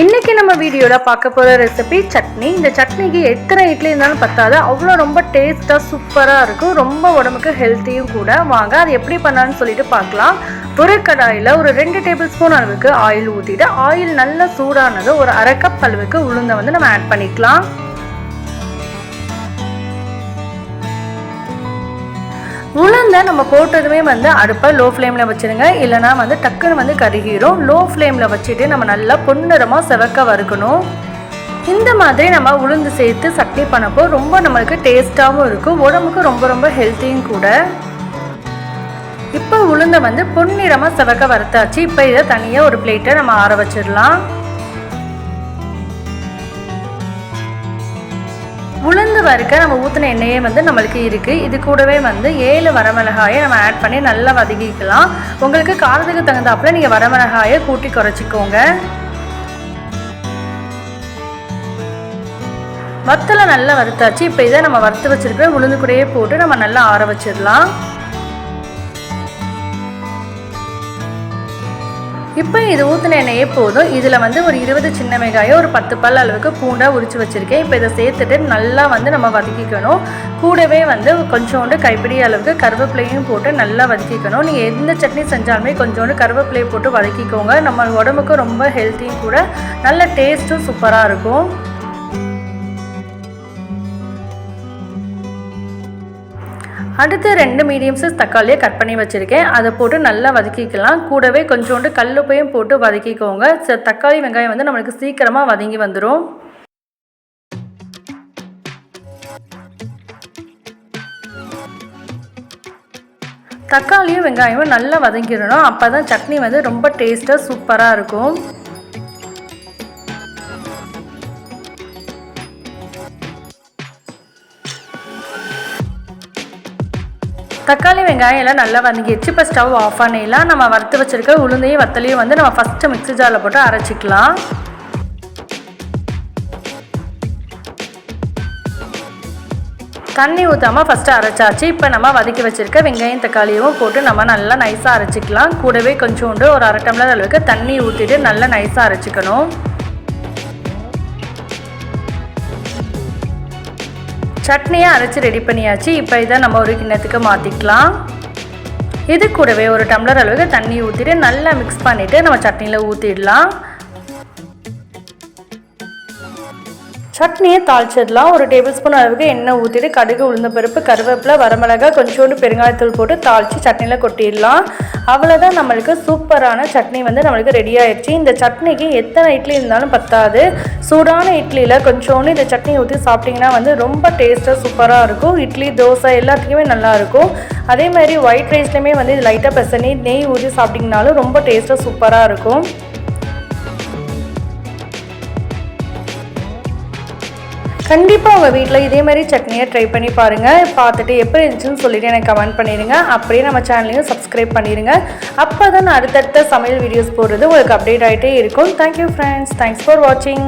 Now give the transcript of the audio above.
இன்னைக்கு நம்ம வீடியோவில் பார்க்க போகிற ரெசிபி சட்னி. இந்த சட்னிக்கு எத்தனை இட்லி இருந்தாலும் பத்தாது. அவ்வளோ ரொம்ப டேஸ்ட்டாக சூப்பராக இருக்கும். ரொம்ப உடம்புக்கு ஹெல்த்தியும் கூட. வாங்க அது எப்படி பண்ணலான்னு சொல்லிட்டு பார்க்கலாம். ஒரு கடாயில் ஒரு ரெண்டு டேபிள் ஸ்பூன் அளவுக்கு ஆயில் ஊற்றிட்டு ஆயில் நல்லா சூடானது ஒரு அரை கப் அளவுக்கு உளுந்தை வந்து நம்ம ஆட் பண்ணிக்கலாம். உளுந்தை நம்ம போட்டதுமே வந்து அடுப்பை லோ ஃப்ளேமில் வச்சுருங்க. இல்லைனா வந்து டக்குன்னு வந்து கருகிரும். லோ ஃப்ளேமில் வச்சுட்டு நம்ம நல்லா பொன்னிறமாக செவக்க வறுக்கணும். இந்த மாதிரி நம்ம உளுந்து சேர்த்து சட்னி பண்ணப்போ ரொம்ப நம்மளுக்கு டேஸ்ட்டாகவும் இருக்கும். உடம்புக்கு ரொம்ப ரொம்ப ஹெல்த்தியும் கூட. இப்போ உளுந்தை வந்து பொன்னிறமாக செவக்க வறுத்தாச்சு. இப்போ இதை தனியாக ஒரு பிளேட்டை நம்ம ஆற வச்சிடலாம். உளுந்து வறுக்க நம்ம ஊற்றின எண்ணெயே வந்து நம்மளுக்கு இருக்குது இது கூடவே வந்து ஏழு வரமிளகாயை நம்ம ஆட் பண்ணி நல்லா வதக்கிக்கலாம். உங்களுக்கு காரத்துக்கு தகுந்தாப்புல நீங்கள் வரமிளகாயை கூட்டி குறைச்சிக்கோங்க. வத்தலை நல்லா வறுத்தாச்சு. இப்போ இதை நம்ம வறுத்து வச்சிருக்கிற உளுந்து கூடையே போட்டு நம்ம நல்லா ஆற வச்சிடலாம். இப்போ இது ஊற்றின எண்ணெயே போதும். இதில் வந்து ஒரு இருபது சின்ன வெங்காயம் ஒரு பத்து பல் அளவுக்கு பூண்டாக உரிச்சு வச்சுருக்கேன். இப்போ இதை சேர்த்துட்டு நல்லா வந்து நம்ம வதக்கிக்கணும். கூடவே வந்து கொஞ்சோண்டு கைப்பிடி அளவுக்கு கருவேப்பிலையும் போட்டு நல்லா வதக்கிக்கணும். நீங்கள் எந்த சட்னி செஞ்சாலுமே கொஞ்சோண்டு கருவேப்பிலையை போட்டு வதக்கிக்கோங்க. நம்ம உடம்புக்கு ரொம்ப ஹெல்த்தியும் கூட. நல்ல டேஸ்ட்டும் சூப்பராக இருக்கும். அடுத்து ரெண்டு மீடியம் சைஸ் தக்காளியை கட் பண்ணி வச்சுருக்கேன். அதை போட்டு நல்லா வதக்கிக்கலாம். கூடவே கொஞ்சோண்டு கல்லுப்பையும் போட்டு வதக்கிக்கோங்க. தக்காளி வெங்காயம் வந்து நம்மளுக்கு சீக்கிரமாக வதங்கி வந்துடும் தக்காளியும் வெங்காயமும் நல்லா வதங்கிடணும். அப்போ தான் சட்னி வந்து ரொம்ப டேஸ்ட்டாக சூப்பராக இருக்கும். தக்காளி வெங்காயம் எல்லாம் நல்லா வதங்கிடுச்சு இப்போ ஸ்டவ் ஆஃப் பண்ணிடலாம் நம்ம வறுத்து வச்சுருக்க உளுந்தையும் வத்தலையும் வந்து நம்ம ஃபஸ்ட்டு மிக்ஸி ஜாரில் போட்டு அரைச்சிக்கலாம். தண்ணி ஊற்றாமல் ஃபஸ்ட்டு அரைச்சாச்சு. இப்போ நம்ம வதக்கி வச்சுருக்க வெங்காயம் தக்காளியும் போட்டு நம்ம நல்லா நைஸாக அரைச்சிக்கலாம். கூடவே கொஞ்சோண்டு ஒரு அரை டம்ளர் அளவுக்கு தண்ணி ஊற்றிட்டு நல்லா நைஸாக அரைச்சிக்கணும். சட்னியை அரைச்சி ரெடி பண்ணியாச்சு. இப்போ இதை நம்ம ஒரு கிண்ணத்துக்கு மாற்றிக்கலாம் இது கூடவே ஒரு டம்ளர் அளவுக்கு தண்ணி ஊற்றிட்டு நல்லா மிக்ஸ் பண்ணிவிட்டு நம்ம சட்னியில் ஊற்றிடலாம் சட்னியை தாளிச்சிடலாம். ஒரு டேபிள் ஸ்பூன் அளவுக்கு எண்ணெய் ஊற்றிட்டு கடுகு உளுந்த பருப்பு கருவேப்பிலை வரமிளகாய் கொஞ்சோண்டு பெருங்காயத்தூள் போட்டு தாளித்து சட்னியில் கொட்டிடலாம். அவ்வளோதான் நம்மளுக்கு சூப்பரான சட்னி வந்து நம்மளுக்கு ரெடி ஆயிடுச்சு. இந்த சட்னிக்கு எத்தனை இட்லி இருந்தாலும் பத்தாது. சூடான இட்லியில் கொஞ்சோண்டு இந்த சட்னி ஊற்றி சாப்பிட்டிங்கன்னா வந்து ரொம்ப டேஸ்ட்டாக சூப்பராக இருக்கும். இட்லி தோசை எல்லாத்துக்குமே நல்லாயிருக்கும் அதே மாதிரி ஒயிட் ரைஸ்லையுமே வந்து இது லைட்டாக பெசனி நெய் ஊற்றி சாப்பிட்டிங்கனாலும் ரொம்ப டேஸ்ட்டாக சூப்பராக இருக்கும். கண்டிப்பாக உங்கள் வீட்டில் இதே மாதிரி சட்னியை ட்ரை பண்ணி பாருங்கள் பார்த்துட்டு எப்படி இருந்துச்சுன்னு சொல்லிட்டு எனக்கு கமெண்ட் பண்ணிடுங்க. அப்படியே நம்ம சேனலையும் சப்ஸ்கிரைப் பண்ணிடுங்க. அப்போ தான் நான் அடுத்தடுத்த சமையல் வீடியோஸ் போடுறது உங்களுக்கு அப்டேட் ஆகிட்டே இருக்கும். தேங்க்யூ ஃப்ரெண்ட்ஸ் தேங்க்ஸ் ஃபார் வாட்சிங்